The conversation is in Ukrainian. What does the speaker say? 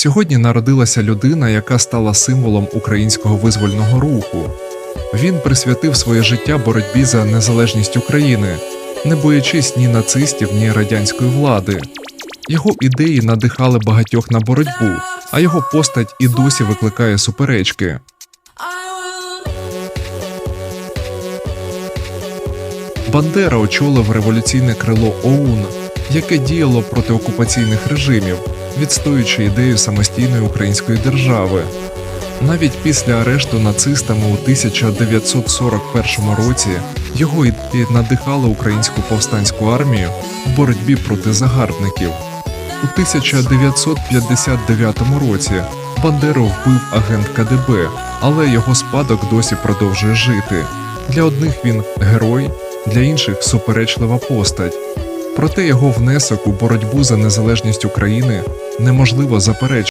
Сьогодні народилася людина, яка стала символом українського визвольного руху. Він присвятив своє життя боротьбі за незалежність України, не боячись ні нацистів, ні радянської влади. Його ідеї надихали багатьох на боротьбу, а його постать і досі викликає суперечки. Бандера очолив революційне крило ОУН, яке діяло проти окупаційних режимів, відстоюючи ідею самостійної української держави. Навіть після арешту нацистами у 1941 році його ідеї надихали українську повстанську армію в боротьбі проти загарбників. У 1959 році Бандеру вбив агент КДБ, але його спадок досі продовжує жити. Для одних він герой, для інших суперечлива постать. Проте його внесок у боротьбу за незалежність України неможливо заперечити.